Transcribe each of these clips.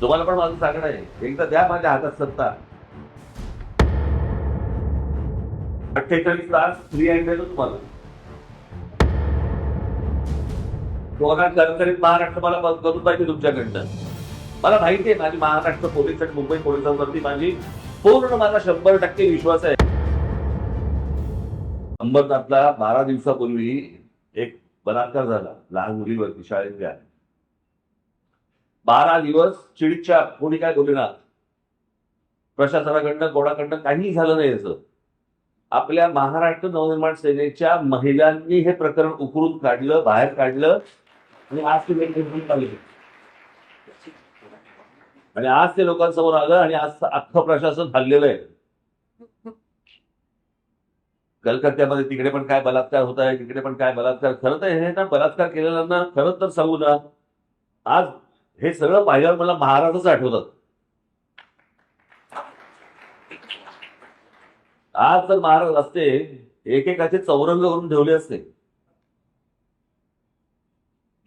तुम्हाला पण माझं सांगणं आहे. एकदा द्या माझ्या हातात सत्ता. अठ्ठेचाळीस तास फ्री हँड देतो तुम्हाला. कोणा करकरीत महाराष्ट्र मला बंद करून पाहिजे तुमच्याकडनं. मला माहिती आहे माझी महाराष्ट्र पोलीस आणि मुंबई पोलिसांवरती माझी पूर्ण माझा शंभर टक्के विश्वास आहे. अंबरनाथला बारा दिवसापूर्वी एक बलात्कार झाला लहान मुलीवरती शाळेतल्या बारा दिवस चिडीच्या कोणी काय बोलणार प्रशासनाकडनं कोणाकडनं काहीही झालं नाही याचं आपल्या महाराष्ट्र नवनिर्माण सेनेच्या महिलांनी हे प्रकरण उकरून काढलं बाहेर काढलं. आणि आज ते आणि आज ते लोकांसमोर आलं आणि आज अख्खं प्रशासन हल्लेलं आहे. कलकत्त्यामध्ये तिकडे पण काय बलात्कार होत आहे तिकडे पण काय बलात्कार. खरं तर हे ना बलात्कार केलेल्यांना खरं तर सांगू ना. आज हे सगळं पाहिल्यावर मला महाराजच आठवतात. आज जर महाराज असते एकेकाचे चौरंग करून ठेवले असते.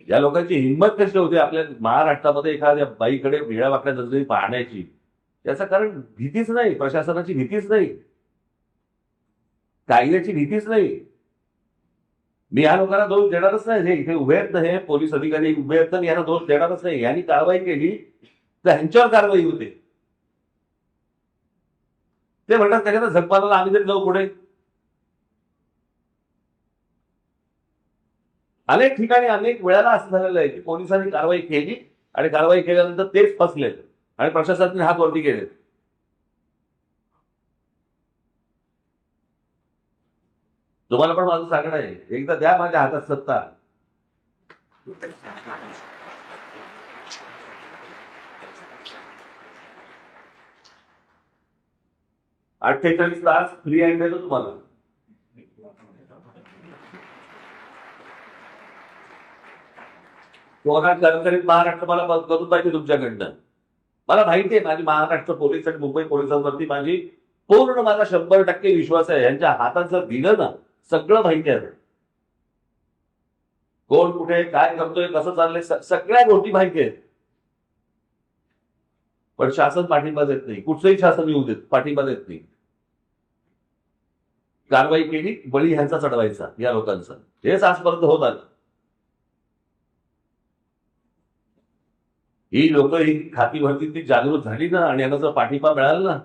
या लोकांची हिंमत कशी होती आपल्या महाराष्ट्रामध्ये एखाद्या बाईकडे वेळा वाकड्या नजरेने पाहण्याची? त्याचं कारण भीतीच नाही प्रशासनाची भीतीच नाही. कायद्याची भीतीच नाही. मी या लोकांना दोष देणारच नाही. हे इथे उभे आहेत ना हे पोलीस अधिकारी उभे आहेत ना यांना दोष देणारच नाही. यांनी कारवाई केली तर ह्यांच्यावर कारवाई होते. ते म्हणतात त्याच्यात झगपाला आम्ही तरी जाऊ पुढे. अनेक ठिकाणी अनेक वेळाला असं झालेलं आहे की पोलिसांनी कारवाई केली आणि कारवाई केल्यानंतर तेच फसले आणि प्रशासनाने हात वरती केले तुम्हाला पण माझं सांगणं आहे. एकदा द्या माझ्या हातात सत्ता. अठ्ठेचाळीस तास फ्री हँड देतो तुम्हाला. कोणा करकरीत महाराष्ट्र मला बंद करून पाहिजे तुमच्याकडनं. मला माहिती आहे माझी महाराष्ट्र पोलीस आणि मुंबई पोलिसांवरती माझी पूर्ण माझा शंभर टक्के विश्वास आहे. यांच्या हातात जर दिलं ना सगळं माहिती आहे. कोण कुठे काय करतोय कसं चाललंय सगळ्या गोष्टी माहिती आहेत. पण शासन पाठिंबा देत नाही. कुठचंही शासन येऊ देत पाठिंबा देत नाही. कारवाई केली बळी ह्यांचा चढवायचा या लोकांचा. हेच आजपर्यंत होत आलं. ही लोक ही खाती भरती ती जागृत झाली ना आणि यांना जर पाठिंबा मिळाला ना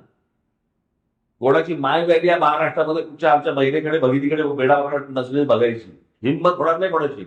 कोणाची माय वेगळी या महाराष्ट्रामध्ये कुठच्या आमच्या महिलेकडे भगिनीकडे बेडा नसले बघायची. हिंमत होणार नाही कोणाची.